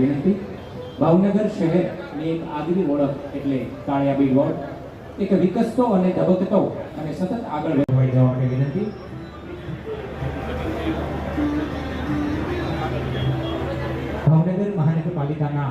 વિનંતી. ભાવનગર શહેરની એક આગવી ઓળખ એટલે કાળિયાબી વોર્ડ, એક વિકસતો અને ધબકતો અને સતત આગળ વહેવાઈ જવા માટે વિનંતી. ભાવનગર મહાનગરપાલિકાના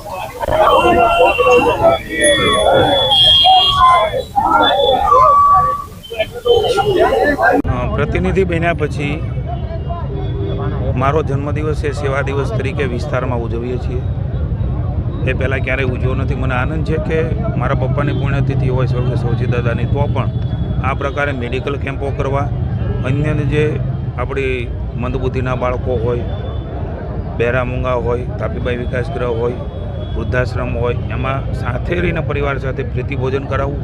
પ્રતિનિધિ બન્યા પછી મારો જન્મદિવસ એ સેવા દિવસ તરીકે વિસ્તારમાં ઉજવીએ છીએ. એ પહેલાં ક્યારેય ઉજવ્યો નથી. મને આનંદ છે કે મારા પપ્પાની પુણ્યતિથિ હોય સ્વર્ગ સૌજી દાદાની, તો પણ આ પ્રકારે મેડિકલ કેમ્પો કરવા અન્ય જે આપણી મંદબુદ્ધિના બાળકો હોય બહેરા મૂંગા હોય, તાપીબાઈ વિકાસ ગ્રહ હોય વૃદ્ધાશ્રમ હોય, એમાં સાથે રહીને પરિવાર સાથે પ્રીતિ ભોજન કરાવવું.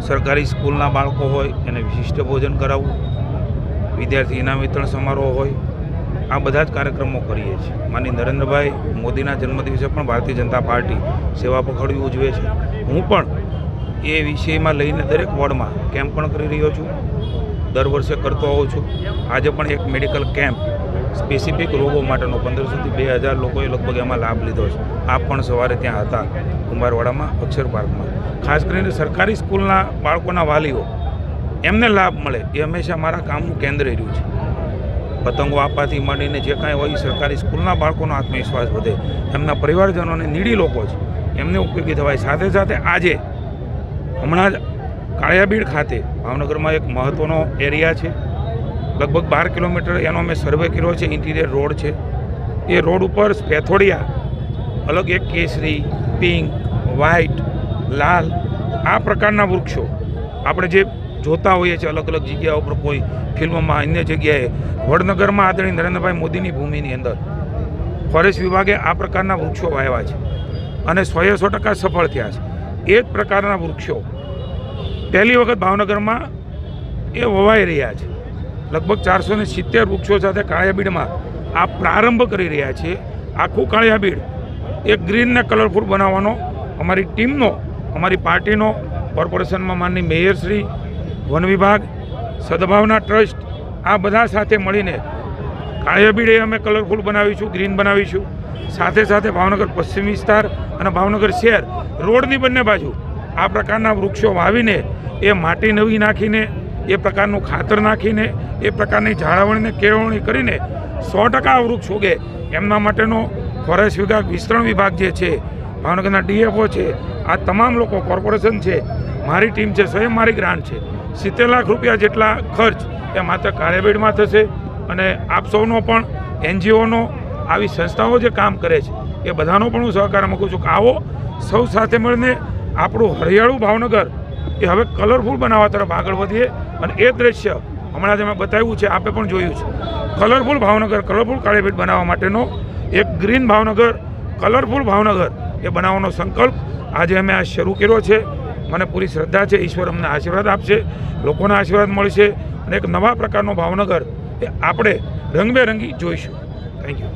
સરકારી સ્કૂલના બાળકો હોય, એને વિશિષ્ટ ભોજન કરાવવું. વિદ્યાર્થી ઇનામ વિતરણ સમારોહ હોય, આ બધા જ કાર્યક્રમો કરીએ છીએ. માની નરેન્દ્રભાઈ મોદીના જન્મદિવસે પણ ભારતીય જનતા પાર્ટી સેવા પખડવી ઉજવે છે. હું પણ એ વિષયમાં લઈને દરેક વોર્ડમાં કેમ્પ પણ કરી રહ્યો છું. દર વર્ષે કરતો હોઉં છું. આજે પણ એક મેડિકલ કેમ્પ સ્પેસિફિક રોગો માટેનો પંદરસોથી બે હજાર લોકોએ લગભગ એમાં લાભ લીધો છે. આપ પણ સવારે ત્યાં હતા કુંભારવાડામાં, અક્ષર પાર્કમાં. ખાસ કરીને સરકારી સ્કૂલના બાળકોના વાલીઓ, એમને લાભ મળે એ હંમેશા મારા કામનું કેન્દ્ર રહ્યું છે. પતંગો આપવાથી માંડીને જે કાંઈ હોય સરકારી સ્કૂલના બાળકોનો આત્મવિશ્વાસ વધે. એમના પરિવારજનોને નીડી લોકો છે. એમને ઉપયોગી થવાય. સાથે સાથે આજે હમણાં જ કાળિયાબીડ ખાતે ભાવનગરમાં એક મહત્ત્વનો એરિયા છે. લગભગ બાર કિલોમીટર એનો મેં સર્વે કર્યો છે. ઇન્ટિરિયર રોડ છે. એ રોડ ઉપર સ્પેથોડિયા અલગ એક કેસરી, પિંક, વ્હાઇટ, લાલ આ પ્રકારના વૃક્ષો આપણે જે જોતા હોઈએ છીએ અલગ અલગ જગ્યાઓ પર કોઈ ફિલ્મમાં, અન્ય જગ્યાએ. વડનગરમાં આદરણીય નરેન્દ્રભાઈ મોદીની ભૂમિની અંદર ફોરેસ્ટ વિભાગે આ પ્રકારના વૃક્ષો વાવ્યા છે અને સોએ સો ટકા સફળ થયા છે. એ જ પ્રકારના વૃક્ષો પહેલી વખત ભાવનગરમાં એ વવાઈ રહ્યા છે. લગભગ ચારસો ને સિત્તેર વૃક્ષો સાથે કાળિયાબીડમાં આ પ્રારંભ કરી રહ્યા છીએ. આખું કાળિયાબીડ એ ગ્રીનને કલરફુલ બનાવવાનો અમારી ટીમનો, અમારી પાર્ટીનો, કોર્પોરેશનમાં માનની મેયરશ્રી, વન વિભાગ, સદભાવના ટ્રસ્ટ, આ બધા સાથે મળીને કાળિયાબીડે અમે કલરફુલ બનાવીશું ગ્રીન બનાવીશું. સાથે સાથે ભાવનગર પશ્ચિમ વિસ્તાર અને ભાવનગર શહેર, રોડની બંને બાજુ આ પ્રકારના વૃક્ષો વાવીને એ માટી નવી નાખીને, એ પ્રકારનું ખાતર નાખીને, એ પ્રકારની જાળવણીને, કેળવણી કરીને સો ટકા વૃક્ષ ઉગે. એમના માટેનો ફોરેસ્ટ વિભાગ, વિસ્તરણ વિભાગ જે છે, ભાવનગરના ડીએફઓ છે, આ તમામ લોકો, કોર્પોરેશન છે, મારી ટીમ છે, સ્વયં મારી ગ્રાન્ટ છે. સિત્તેર લાખ રૂપિયા જેટલા ખર્ચ એ માત્ર કાર્યબેડમાં થશે અને આપ સૌનો પણ, એનજીઓનો, આવી સંસ્થાઓ જે કામ કરે છે, એ બધાનો પણ હું સહકાર મૂકું છું કે આવો સૌ સાથે મળીને આપણું હરિયાળું ભાવનગર એ હવે કલરફુલ બનાવવા તરફ આગળ વધીએ અને એ દ્રશ્ય હમણાં જ મેં બતાવ્યું છે, આપે પણ જોયું છે. કલરફુલ ભાવનગર કલરફુલ કાળીભેટ બનાવવા માટેનો એક ગ્રીન ભાવનગર કલરફુલ ભાવનગર એ બનાવવાનો સંકલ્પ આજે અમે આ શરૂ કર્યો છે. મને પૂરી શ્રદ્ધા છે, ઈશ્વર અમને આશીર્વાદ આપશે, લોકોના આશીર્વાદ મળશે અને એક નવા પ્રકારનો ભાવનગર એ આપણે રંગબેરંગી જોઈશું. Thank you